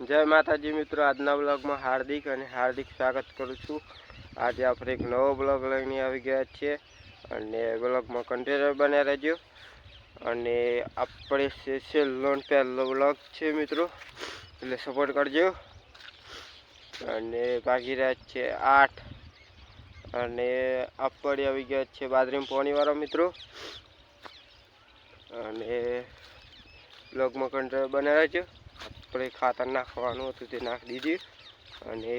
જય માતાજી મિત્રો, આજના બ્લોગમાં હાર્દિક અને હાર્દિક સ્વાગત કરું છું. આજે આપણે એક નવો બ્લોગ લઈને આવી ગયા છીએ અને બ્લોગમાં કન્ટેનર બન્યા રહેજો. અને આપણે સ્પેશિયલ લોન પહેલો બ્લોગ છે મિત્રો, એટલે સપોર્ટ કરજો. અને ભાગી રહ્યા છે આઠ. અને આપણે આવી ગયા છે બાદરીમ પોણીવાળા મિત્રો. અને બ્લોગમાં કન્ટેનર બન્યા રહેજો. આપણે ખાતર નાખવાનું હતું તે નાખી દીધી. અને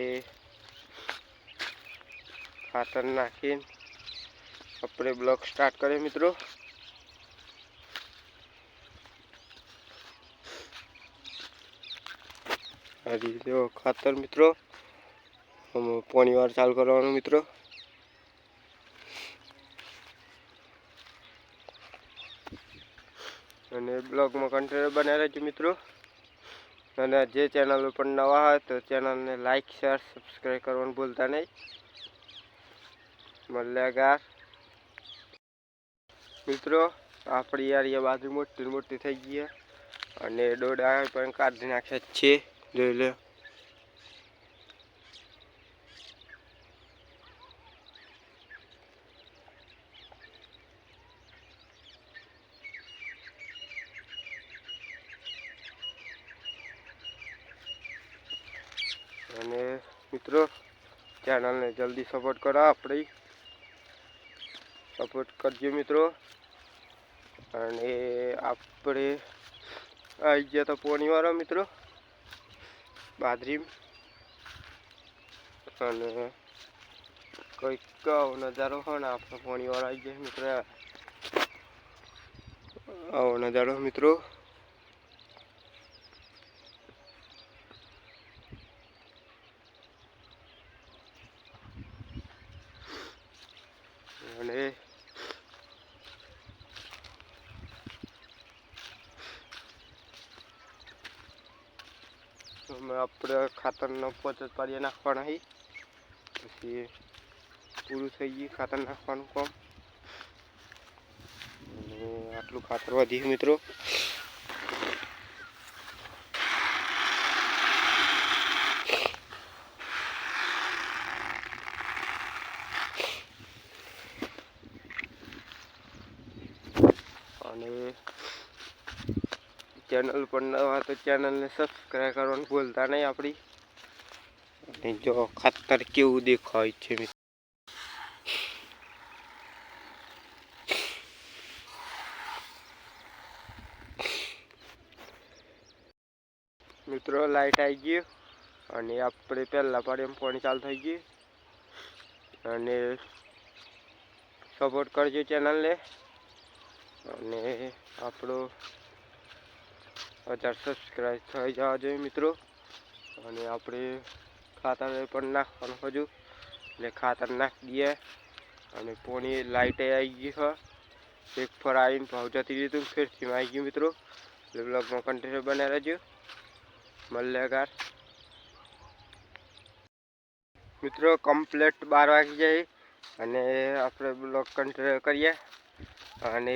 ખાતર નાખીને આપણે બ્લોક સ્ટાર્ટ કરીએ મિત્રો. આ ખાતર મિત્રો. પોણી વાર ચાલુ કરવાનું મિત્રો. અને બ્લોગમાં કન્ટેનર બનાવી રહેજો મિત્રો. અને જે ચેનલ ઉપર નવા હોય તો ચેનલને લાઇક શેર સબસ્ક્રાઈબ કરવાનું ભૂલતા નહીં. મલ્યાગાર મિત્રો, આપણી યાર એ બાજુ મોટી મોટી થઈ ગઈ અને દોડા પણ કાઢી નાખ્યા છે. જોઈ લો અને મિત્રો ચેનલને જલ્દી સપોર્ટ કરો આપણી. સપોર્ટ કરજો મિત્રો. અને આપણે આવી ગયા તો પોણીવાળો મિત્રો. બાદરી અને કંઈક નજારો હોય ને, આપણે પોણીવાળો આવી ગયા મિત્રો. આવો નજારો મિત્રો અને આપણે ખાતરનો પોચ જ પાડીએ નાખવાના હી. પછી પૂરું થઈ ગયું ખાતર નાખવાનું કામ. અને આટલું ખાતર વધી મિત્રો. અને ચેનલ પર નવા તો ચેનલને સબસ્ક્રાઈબ કરવાનું ભૂલતા નહીં આપણી અને જો ખાતર કેવું દેખાય છે મિત્રો. મિત્રો લાઈટ આવી ગઈ અને આપણે પહેલાં પાડીએ પાણી ચાલુ થઈ ગયું અને સપોર્ટ કરજો ચેનલને અને આપણો હજાર સબસ્ક્રાઈબ થઈ જવા જોઈએ મિત્રો. અને આપણે ખાતર પણ નાખવાનું હજુ. એટલે ખાતર નાખી દઈએ. અને પોણી લાઇટે આવી ગઈ છે એક ફર આવીને ભાવ જતી દીધું ફેરથી આવી ગયું મિત્રો. એટલે બ્લોગમાં કન્ટિન્યુ બનાવી રહેજો. મલ્યાગાર મિત્રો કમ્પ્લેટ બાર વાગી જાય. અને આપણે બ્લોગ કન્ટિન્યુ કરીએ. અને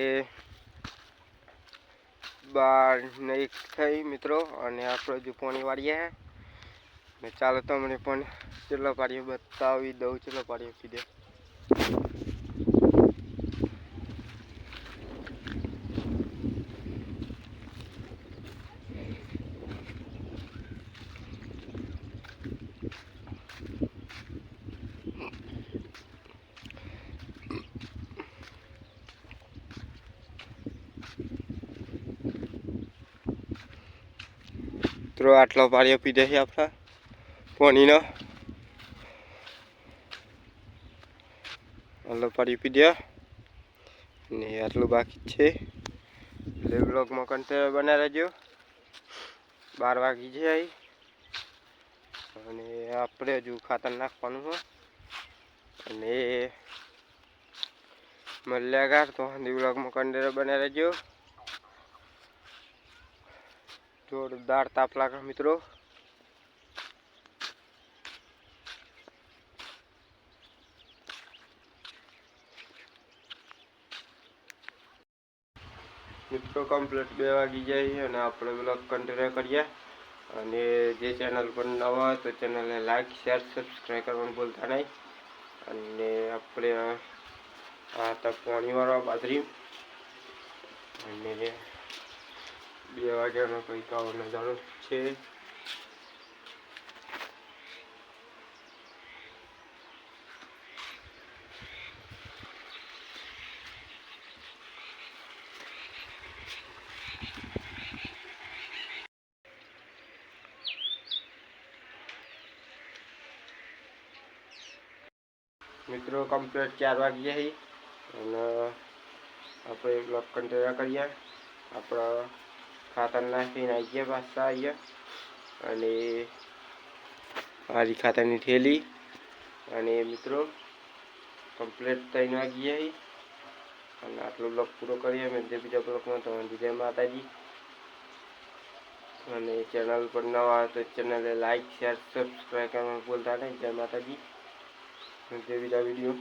બાર ને એક થઈ મિત્રો, અને આપણો હજુ પોણી વાળીએ ને ચાલો તમને પણ ચેટલો પાડીએ, બતાવી દઉં ચેટલો પાડીએ કીધે મિત્રો, આટલો પાડીએ પી છે આપણા પાણીનો. આટલો પાણી પી દે. ને આટલું બાકી છે. એટલે બ્લોગમાં કન્ટેનર બનાવી રહેજો. બાર વાગી જાય અને આપણે હજુ ખાતર નાખવાનું હોય અને મલ્યાગાર તો હિન્દી બ્લોગમાં કન્ટેનર બનાવી રહેજો. જોરદાર તાપ લાગે મિત્રો. મિત્રો કમ્પ્લીટ બે વાગી જાય અને આપણે બ્લોગ કન્ટિન્યુ કરીએ. અને જે ચેનલ પર નવા હોય તો ચેનલને લાઈક શેર સબસ્ક્રાઈબ કરવાનું ભૂલતા નહીં. અને આપણે આ તક પાણીવાળા બાજરી. અને બે વાગ્યાનો કંઈક આવો નજારો છે? મિત્રો કમ્પ્લીટ ચાર વાગ્યા છે. અને આપણે બ્લોક કન્ટિન્યુ કરીએ. આપણા ખાતર નાખીને આવી ગયા પાછા આવીએ અને મારી ખાતરની થેલી. અને મિત્રો કમ્પ્લીટ ત્રણ વાગ્યા છે અને આટલો બ્લોક પૂરો કરીએ. મેં જે બીજા બ્લોકમાં તમારી જય માતાજી અને ચેનલ પર નવા આવે તો ચેનલે લાઇક શેર સબસ્ક્રાઈબ કરવાનું ભૂલતા નહીં. જય માતાજી. જે બીજા વીડિયો